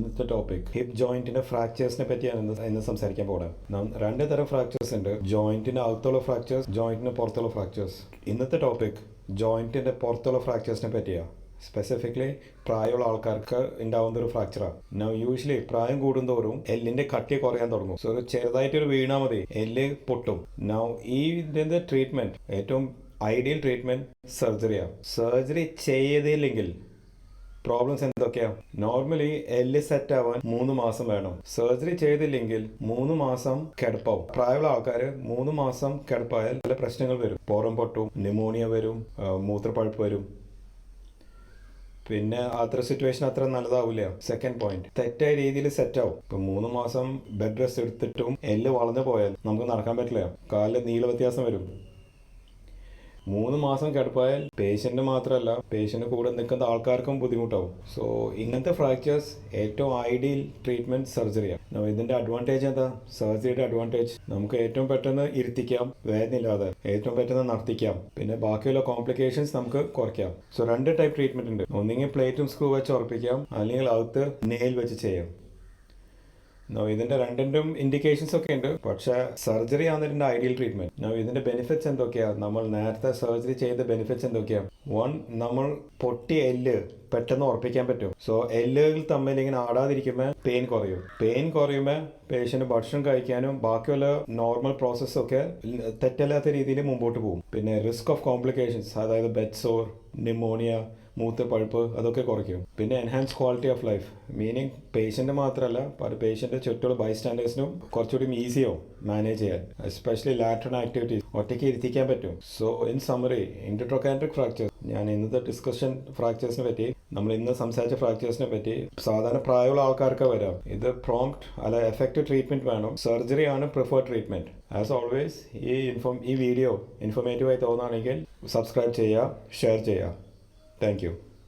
ഇന്നത്തെ topic hip ജോയിന്റിന്റെ ഫ്രാക്ചേഴ്സിനെ പറ്റിയാണ് ഇന്ന് ഇന്ന് സംസാരിക്കാൻ പോകുന്നത് രണ്ട് തരം ഫ്രാക്ചേഴ്സ് ഉണ്ട്. ജോയിന്റിന്റെ അകത്തുള്ള ഫ്രാക്ചേഴ്സ് ജോയിന്റിന് പുറത്തുള്ള ഫ്രാക്ചേഴ്സ് ഇന്നത്തെ ടോപ്പിക് ജോയിന്റിന്റെ പുറത്തുള്ള ഫ്രാക്ചേഴ്സിനെ പറ്റിയാണ് സ്പെസിഫിക്കലി പ്രായമുള്ള ആൾക്കാർക്ക് ഉണ്ടാവുന്ന ഒരു ഫ്രാക്ചറാണ് നൗ യൂഷ്വലി പ്രായം കൂടുന്തോറും എല്ലിന്റെ കട്ടി കുറയാൻ തുടങ്ങും. സോ ചെറുതായിട്ടൊരു വീണാൽ മതി. എല്ല് പൊട്ടും. നൗ ഈ ഇതിന്റെ ട്രീറ്റ്മെന്റ് ഏറ്റവും ഐഡിയൽ ട്രീറ്റ്മെന്റ് സർജറിയാണ് സർജറി ചെയ്തില്ലെങ്കിൽ പ്രോബ്ലംസ് എന്തൊക്കെയാ? നോർമലി എല്ല് സെറ്റ് ആവാൻ മൂന്ന് മാസം വേണം. സർജറി ചെയ്തില്ലെങ്കിൽ മൂന്ന് മാസം കിടപ്പാവും. പ്രായമുള്ള ആൾക്കാർ മൂന്ന് മാസം കിടപ്പായാൽ പല പ്രശ്നങ്ങൾ വരും. പുറം പൊട്ടും ന്യൂമോണിയ വരും മൂത്രപ്പഴുപ്പ് വരും. പിന്നെ അത്ര സിറ്റുവേഷൻ അത്ര നല്ലതാവില്ല സെക്കൻഡ് പോയിന്റ് തെറ്റായ രീതിയിൽ സെറ്റ് ആവും. ഇപ്പൊ മൂന്ന് മാസം ബെഡ് റെസ്റ്റ് എടുത്തിട്ടും എല്ല് വളർന്നു പോയാൽ നമുക്ക് നടക്കാൻ പറ്റില്ല. കാലിൽ നീള വ്യത്യാസം വരും. മൂന്ന് മാസം കിടപ്പായാൽ പേഷ്യന്റ് മാത്രമല്ല പേഷ്യന്റ് കൂടെ നിൽക്കുന്ന ആൾക്കാർക്കും ബുദ്ധിമുട്ടാവും. സോ ഇങ്ങനത്തെ ഫ്രാക്ചേഴ്സ് ഏറ്റവും ഐഡിയൽ ട്രീറ്റ്മെന്റ് സർജറിയാണ് ഇതിന്റെ അഡ്വാന്റേജ് എന്താ? സർജറിയുടെ അഡ്വാന്റേജ് നമുക്ക് ഏറ്റവും പെട്ടെന്ന് ഇരുത്തിക്കാം വേദനയില്ലാതെ. ഏറ്റവും പെട്ടെന്ന് നടത്തിക്കാം. പിന്നെ ബാക്കിയുള്ള കോംപ്ലിക്കേഷൻസ് നമുക്ക് കുറയ്ക്കാം. സോ രണ്ട് ടൈപ്പ് ട്രീറ്റ്മെന്റ് ഉണ്ട്. ഒന്നെങ്കിൽ പ്ലേറ്റും സ്ക്രൂ വെച്ച് ഉറപ്പിക്കാം. അല്ലെങ്കിൽ അകത്ത് നെയിൽ വെച്ച് ചെയ്യാം. ഇതിന്റെ രണ്ടിന്റെ ഇൻഡിക്കേഷൻസ് ഒക്കെ ഉണ്ട്. പക്ഷെ സർജറി ആണ് ഇതിന്റെ ഐഡിയൽ ട്രീറ്റ്മെന്റ് നോ ഇതിന്റെ ബെനിഫിറ്റ്സ് എന്തൊക്കെയാ? നമ്മൾ നേരത്തെ സർജറി ചെയ്ത ബെനിഫിറ്റ്സ് എന്തൊക്കെയാ? വൺ നമ്മൾ പൊട്ടി എല്ല് പെട്ടെന്ന് ഉറപ്പിക്കാൻ പറ്റും. സോ എല്ലുകൾ തമ്മിൽ ഇങ്ങനെ ആടാതിരിക്കുമ്പോൾ പെയിൻ കുറയും. പെയിൻ കുറയുമ്പോൾ പേഷ്യന്റ് ഭക്ഷണം കഴിക്കാനും ബാക്കിയുള്ള നോർമൽ പ്രോസസ്സൊക്കെ തെറ്റല്ലാത്ത രീതിയിൽ മുമ്പോട്ട് പോകും. പിന്നെ റിസ്ക് ഓഫ് കോംപ്ലിക്കേഷൻസ് അതായത് ബെഡ് സോർ ന്യൂമോണിയ മൂത്ത് പഴുപ്പ് അതൊക്കെ കുറയ്ക്കും. പിന്നെ enhance quality of life meaning patient മാത്രമല്ല പല പേഷ്യന്റ് ചുറ്റുള്ള ബൈസ്റ്റാൻഡേഴ്സിനും കുറച്ചുകൂടി ഈസിയോ മാനേജ് ചെയ്യാൻ. എസ്പെഷ്യലി ലാറ്ററൽ ആക്ടിവിറ്റീസ് ഒറ്റയ്ക്ക് ഇരുത്തിക്കാൻ പറ്റും. So in summary intertrochanteric fractures ഞാൻ ഇന്നത്തെ ഡിസ്കഷൻ ഫ്രാക്ചേഴ്സിനെ പറ്റി നമ്മൾ ഇന്ന് സംസാരിച്ച ഫ്രാക്ചേഴ്സിനെ പറ്റി സാധാരണ പ്രായമുള്ള ആൾക്കാർക്ക് വരാം. ഇത് പ്രോംപ്റ്റ് അല്ല എഫക്റ്റീവ് ട്രീറ്റ്മെന്റ് വേണം. സർജറി ആണ് പ്രിഫേർഡ് ട്രീറ്റ്മെന്റ് ആസ് ഓൾവേസ് ഈ ഇൻഫോം ഈ വീഡിയോ ഇൻഫോർമേറ്റീവായി തോന്നുകയാണെങ്കിൽ സബ്സ്ക്രൈബ് ചെയ്യുക ഷെയർ ചെയ്യുക. താങ്ക്.